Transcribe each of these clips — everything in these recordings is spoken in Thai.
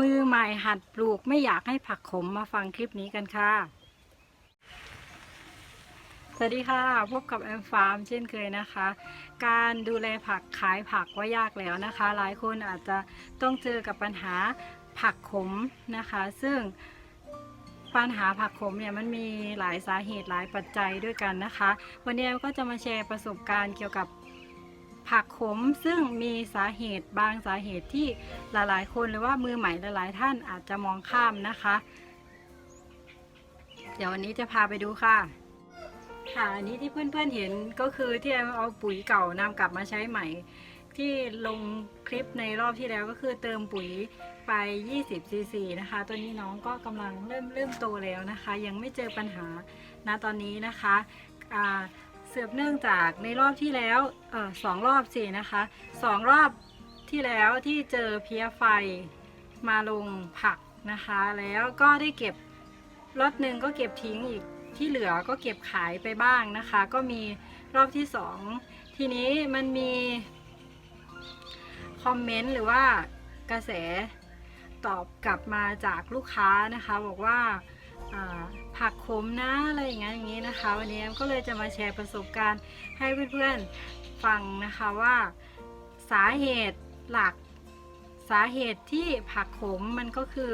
มือใหม่หัดปลูกไม่อยากให้ผักขมมาฟังคลิปนี้กันค่ะ สวัสดีค่ะ พบกับแอมฟาร์มเช่นเคยนะคะ การดูแลผักขายผักว่ายากแล้วนะคะ หลายคนอาจจะต้องเจอกับปัญหาผักขมนะคะ ซึ่งปัญหาผักขมเนี่ยมันมีหลายสาเหตุหลายปัจจัยด้วยกันนะคะ วันนี้ก็จะมาแชร์ประสบการณ์เกี่ยวกับ ผักขมซึ่งมีสาเหตุบางสาเหตุที่หลายๆ คนหรือว่ามือใหม่หลายๆ ท่านอาจจะมองข้ามนะคะ เดี๋ยววันนี้จะพาไปดูค่ะ ค่ะอันนี้ที่เพื่อนๆเห็นก็คือที่แอมเอาปุ๋ยเก่านำกลับมาใช้ใหม่ ที่ลงคลิปในรอบที่แล้วก็คือเติมปุ๋ยไป 20 ซีซีนะคะ ตัวนี้น้องก็กำลังเริ่มเริ่มโตแล้วนะคะ ยังไม่เจอปัญหาณตอนนี้นะคะอ่า สืบเนื่องจากในรอบที่แล้วอสองรอบสินะคะสองรอบที่แล้วที่เจอเพี้ยไฟมาลงผักนะคะ แล้วก็ได้เก็บรอบหนึ่งก็เก็บทิ้งอีกที่เหลือก็เก็บขายไปบ้างนะคะ ก็มีรอบที่สองทีนี้มันมีคอมเมนต์หรือว่ากระแสตอบกลับมาจากลูกค้านะคะ บอกว่า ผักขมนะอะไรอย่างเงี้ยอย่างนี้นะคะ วันนี้ก็เลยจะมาแชร์ประสบการณ์ให้เพื่อนๆฟังนะคะว่าสาเหตุหลักสาเหตุที่ผักขมมันก็คือ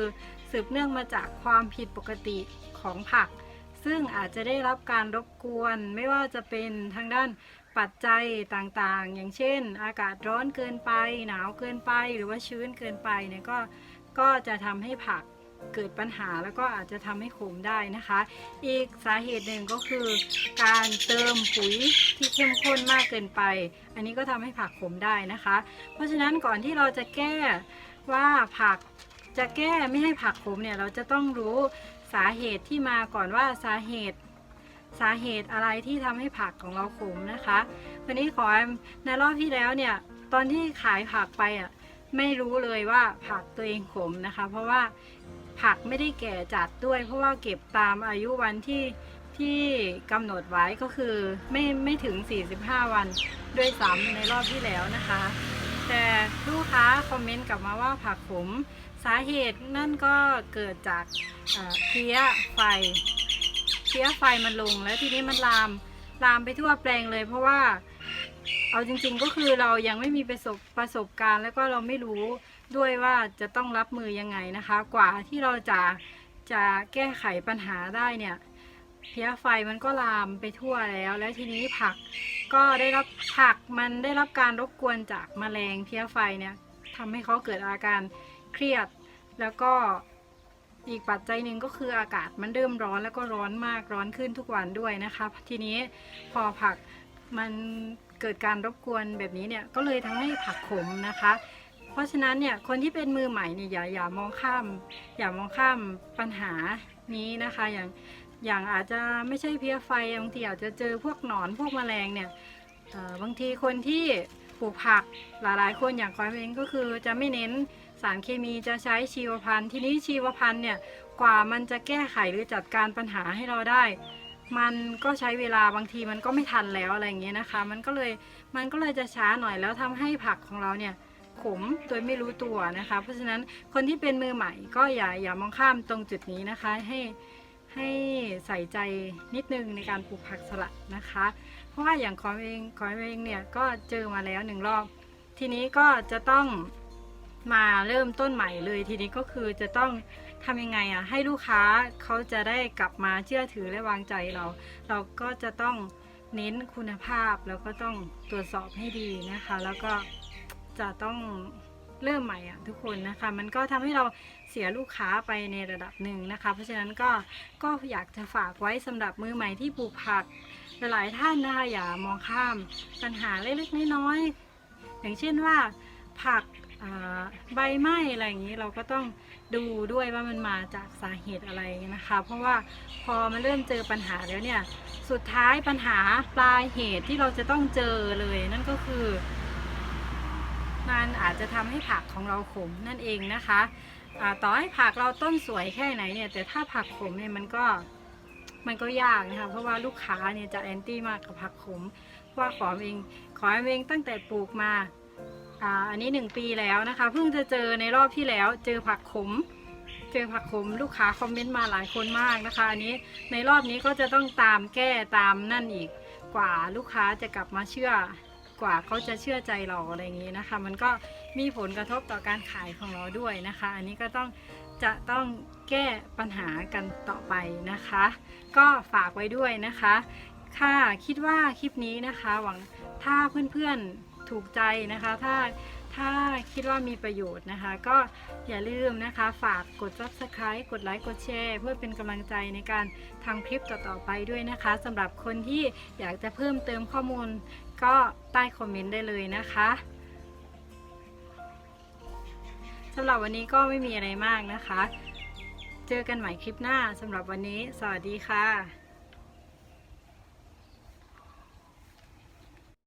สืบเนื่องมาจากความผิดปกติของผัก ซึ่งอาจจะได้รับการรบกวน ไม่ว่าจะเป็นทางด้านปัจจัยต่างๆ อย่างเช่น อากาศร้อนเกินไป หนาวเกินไป หรือว่าชื้นเกินไปเนี่ยก็ก็จะทำให้ผัก เกิดปัญหาแล้วก็อาจจะทำให้ขมได้นะคะ อีกสาเหตุหนึ่งก็คือ การเติมปุ๋ยที่เข้มข้นมากเกินไป อันนี้ก็ทำให้ผักขมได้นะคะ เพราะฉะนั้นก่อนที่เราจะแก้ว่าผักจะแก้ไม่ให้ผักขมเนี่ยเราจะต้องรู้สาเหตุที่มาก่อนว่าสาเหตุสาเหตุอะไรที่ทำให้ผักของเราขมนะคะ วันนี้ขอในรอบที่แล้วเนี่ยตอนที่ขายผักไปอะไม่รู้เลยว่าผักตัวเองขมนะคะ เพราะว่า ผักไม่ได้แก่จัดด้วย เพราะว่าเก็บตามอายุวันที่ที่กำหนดไว้ก็คือไม่ไม่ถึง 45 วันด้วยซ้ำในรอบที่แล้วนะคะ แต่ลูกค้าคอมเมนต์กลับมาว่าผักขมสาเหตุนั่นก็เกิดจากเพี้ยไฟเพี้ยไฟมันลงแล้วทีนี้มันลามลามไปทั่วแปลงเลย เพราะว่าเอาจริงๆก็คือเรายังไม่มีประสบประสบการณ์ แล้วก็เราไม่รู้ ด้วยว่าจะต้องรับมือยังไงนะคะ กว่าที่เราจะจะแก้ไขปัญหาได้เนี่ยเพลี้ยไฟมันก็ลามไปทั่วแล้ว แล้วทีนี้ผักก็ได้รับผักมันได้รับการรบกวนจากแมลงเพลี้ยไฟเนี่ยทำให้เขาเกิดอาการเครียด แล้วก็อีกปัจจัยหนึ่งก็คืออากาศมันเริ่มร้อนแล้วก็ร้อนมากร้อนขึ้นทุกวันด้วยนะคะ ทีนี้พอผักมันเกิดการรบกวนแบบนี้เนี่ยก็เลยทำให้ผักขมนะคะ เพราะฉะนั้นเนี่ยคนที่เป็นมือใหม่เนี่ยอย่าอย่ามองข้าม อย่ามองข้ามปัญหานี้นะคะอย่างอย่างอาจจะไม่ใช่เพี้ยไฟบางทีอาจจะเจอพวกหนอนพวกแมลงเนี่ยบางทีคนที่ปลูกผักหลายๆ คนอย่างคอยเองก็คือจะไม่เน้นสารเคมีจะใช้ชีวพันธุ์ทีนี้ชีวพันธุ์เนี่ยกว่ามันจะแก้ไขหรือจัดการปัญหาให้เราได้ มันก็ใช้เวลาบางทีมันก็ไม่ทันแล้วอะไรอย่างเงี้ยนะคะ มันก็เลยมันก็เลยจะช้าหน่อยแล้วทำให้ผักของเราเนี่ย ขมโดยไม่รู้ตัวนะคะ เพราะฉะนั้นคนที่เป็นมือใหม่ก็อย่าอย่ามองข้ามตรงจุดนี้นะคะให้ให้ใส่ใจนิดนึงในการปลูกผักสลัดนะคะ เพราะว่าอย่างขอเองขอเองเนี่ยก็เจอมาแล้วหนึ่งรอบ ทีนี้ก็จะต้องมาเริ่มต้นใหม่เลยทีนี้ก็คือจะต้องทำยังไงอะให้ลูกค้าเขาจะได้กลับมาเชื่อถือและวางใจเรา เราก็จะต้องเน้นคุณภาพแล้วก็ต้องตรวจสอบให้ดีนะคะ แล้วก็ จะต้องเริ่มใหม่อะทุกคนนะคะ มันก็ทำให้เราเสียลูกค้าไปในระดับหนึ่งนะคะ เพราะฉะนั้นก็ก็อยากจะฝากไว้สำหรับมือใหม่ที่ปลูกผักหลายท่านนะคะอย่ามองข้ามปัญหาเล็กๆน้อยๆอย่างเช่นว่าผักใบไหม้อะไรอย่างนี้เราก็ต้องดูด้วยว่ามันมาจากสาเหตุอะไรนะคะ เพราะว่าพอมันเริ่มเจอปัญหาแล้วเนี่ยสุดท้ายปัญหาปลายเหตุที่เราจะต้องเจอเลยนั่นก็คือ มันอาจจะทำให้ผักของเราขมนั่นเองนะคะต่อให้ผักเราต้นสวยแค่ไหนเนี่ย แต่ถ้าผักขมเนี่ยมันก็มันก็ยากนะคะเพราะว่าลูกค้าเนี่ยจะแอนตี้มากกับผักขมเพราะว่าขอเองขอเองตั้งแต่ปลูกมาอ่าอันนี้หนึ่งปีแล้วนะคะ เพิ่งจะเจอในรอบที่แล้ว เจอผักขม เจอผักขมลูกค้าคอมเมนต์มาหลายคนมากนะคะอันนี้ในรอบนี้ก็จะต้องตามแก้ตามนั่นอีกกว่าลูกค้าจะกลับมาเชื่อ กว่าเขาจะเชื่อใจเราอะไรอย่างนี้นะคะ มันก็มีผลกระทบต่อการขายของเราด้วยนะคะ อันนี้ก็ต้องจะต้องแก้ปัญหากันต่อไปนะคะ ก็ฝากไว้ด้วยนะคะ ค่ะคิดว่าคลิปนี้นะคะหวังถ้าเพื่อนๆถูกใจนะคะ ถ้าถ้าคิดว่ามีประโยชน์นะคะ ก็อย่าลืมนะคะ ฝากกด subscribe กดไลค์กดแชร์เพื่อเป็นกำลังใจในการทำคลิปต่อๆไปด้วยนะคะสำหรับคนที่อยากจะเพิ่มเติมข้อมูล ก็ใต้คอมเมนต์ได้เลยนะคะสำหรับวันนี้ก็ไม่มีอะไรมากนะคะ เจอกันใหม่คลิปหน้าสำหรับวันนี้ สวัสดีค่ะ